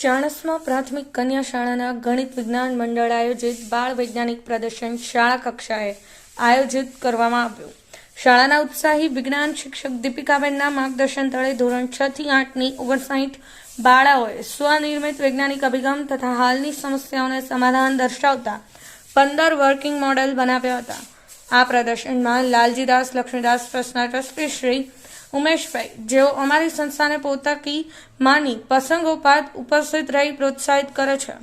ચાણસ્મા પ્રાથમિક કન્યા શાળાના ગણિત વિજ્ઞાન મંડળ આયોજિત બાળ વૈજ્ઞાનિક પ્રદર્શન શાળા કક્ષાએ આયોજિત કરવામાં આવ્યું. શાળાના ઉત્સાહી વિજ્ઞાન શિક્ષક દીપિકાબેનના માર્ગદર્શન તળે ધોરણ છ થી આઠની ઓગણસાઠ બાળાઓએ સ્વનિર્મિત વૈજ્ઞાનિક અભિગમ તથા હાલની સમસ્યાઓને સમાધાન દર્શાવતા પંદર વર્કિંગ મોડેલ બનાવ્યા હતા. આ પ્રદર્શનમાં લાલજીદાસ, લક્ષ્મીદાસ ટ્રસ્ટના ટ્રસ્ટી શ્રી ઉમેશભાઈ જેઓ અમારી સંસ્થાને પોતાની માની પ્રસંગોપાત ઉપસ્થિત રહી પ્રોત્સાહિત કરે છે.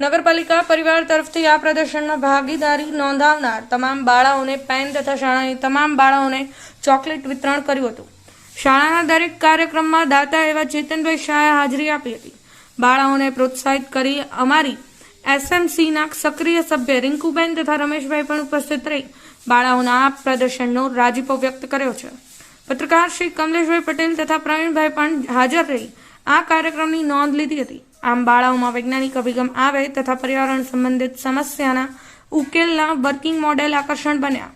નગરપાલિકા પરિવાર તરફથી આ પ્રદર્શનમાં ભાગીદારી નોંધાવનાર તમામ બાળાઓને પેન તથા શાળાની તમામ બાળાઓને ચોકલેટ વિતરણ કર્યું હતું. શાળાના દરેક કાર્યક્રમમાં દાતા એવા ચેતનભાઈ શાહે હાજરી આપી હતી. બાળાઓને પ્રોત્સાહિત કરી અમારી એસએમસીના સક્રિય સભ્ય રિંકુબેન તથા રમેશભાઈ પણ ઉપસ્થિત રહી બાળાઓના આ પ્રદર્શનનો રાજીપો વ્યક્ત કર્યો છે. પત્રકાર શ્રી કમલેશભાઈ પટેલ તથા પ્રવીણભાઈ પણ હાજર રહી. આ કાર્યક્રમની નોંધ લીધી હતી. આમ બાળાઓમાં વૈજ્ઞાનિક અભિગમ આવે તથા પર્યાવરણ સંબંધિત સમસ્યાના ઉકેલના વર્કિંગ મોડેલ આકર્ષણ બન્યા.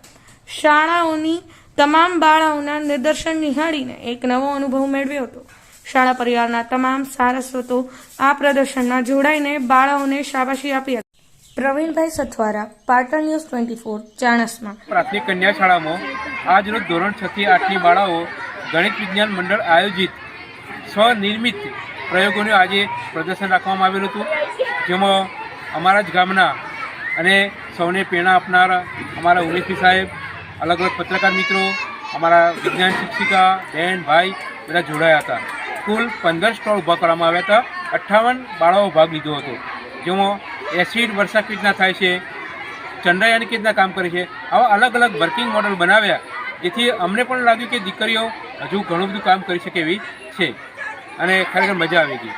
શાળાઓની તમામ બાળાઓના નિદર્શન નિહાળીને એક નવો અનુભવ મેળવ્યો હતો. શાળા પરિવારના તમામ સારસ્વતો આ પ્રદર્શનમાં જોડાઈને બાળાઓને શાબાશી આપી હતી. Pravinbhai Sathvara, Patan news twenty four, Chanasma. પ્રાથમિક કન્યા શાળામાં આજરોજ ધોરણ છ થી આઠની બાળાઓ ગણિત વિજ્ઞાન મંડળ આયોજિત સ્વનિર્મિત પ્રયોગોનું આજે પ્રદર્શન રાખવામાં આવેલું હતું. જેમાં અમારા જ ગામના અને સૌને પ્રેરણા આપનાર અમારા ઉમેશભાઈ સાહેબ, અલગ અલગ પત્રકાર મિત્રો, અમારા વિજ્ઞાન શિક્ષિકા બહેન ભાઈ બધા જોડાયા હતા. કુલ પંદર સ્ટોલ ઊભા કરવામાં આવ્યા હતા. અઠ્ઠાવન બાળાઓ ભાગ લીધો હતો. જેમાં એસિડ વર્ષા રીતના થાય છે ચંદ્રયાન કેવી કામ કરે છે. આવા અલગ અલગ વર્કિંગ મોડલ બનાવ્યા. જેથી અમને પણ લાગ્યું કે દીકરીઓ હજુ ઘણું બધું કામ કરી શકે એવી છે. અને ખરેખર મજા આવી ગઈ.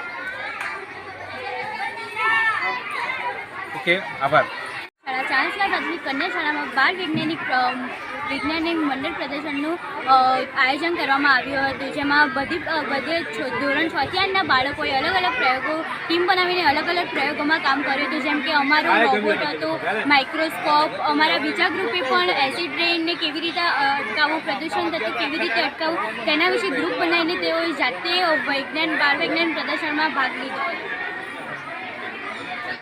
ઓકે, આભાર. શાળા ચાણસલા પ્રાથમિક કન્યા શાળામાં બાળ વૈજ્ઞાનિક અ, એક મંડળ પ્રદર્શનનું આયોજન કરવામાં આવ્યું હતું જેમાં બધી બધે ધોરણ છથી આઠના બાળકોએ અલગ અલગ પ્રયોગો ટીમ બનાવીને અલગ અલગ પ્રયોગોમાં કામ કર્યું હતું જેમ કે અમારો રોબોટ હતો. માઇક્રોસ્કોપ અમારા બીજા ગ્રુપે પણ એસિડ રેઇનને કેવી રીતે અટકાવવું પ્રદૂષણ થતું કેવી રીતે અટકાવવું તેના વિશે ગ્રુપ બનાવીને તેઓએ જાતે વૈજ્ઞાન બાળ વૈજ્ઞાન પ્રદર્શનમાં ભાગ લીધો. હતો